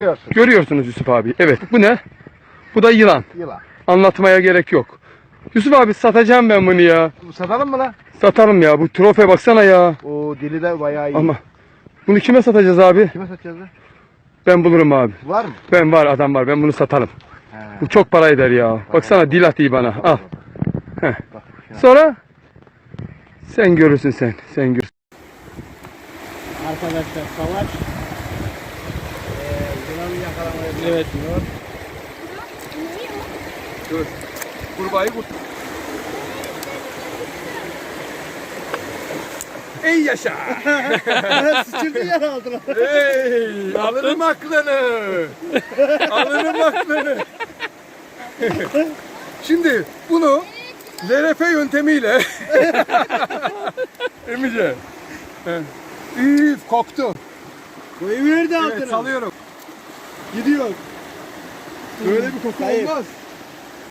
Görüyorsun. Görüyorsunuz Yusuf abi. Evet bu ne? Bu da yılan. Yılan. Anlatmaya gerek yok. Yusuf abi satacağım ben bunu ya. Satalım mı lan? Satalım ya. Bu trofe baksana ya. O dili de bayağı iyi. Ama bunu kime satacağız abi? Kime satacağız lan? Ben bulurum abi. Var mı? Ben var adam var. Ben bunu satarım. He. Bu çok para eder ya. Baksana dil atıyor bana. Al. Heh. Bak. Sonra sen görürsün sen. Sen gör. Arkadaşlar savaş. Yılanı yakalamaya Evet. Dur. Kurbağayı kurt. Ey yaşa. Sıçırdın yer altına. Hey, alırım aklını. alırım aklını. Şimdi bunu ZRF yöntemiyle Emice. Üf koktu. Koyuverdi Evet altına. salıyorum. Gidiyor. Böyle bir koku Hayır. olmaz.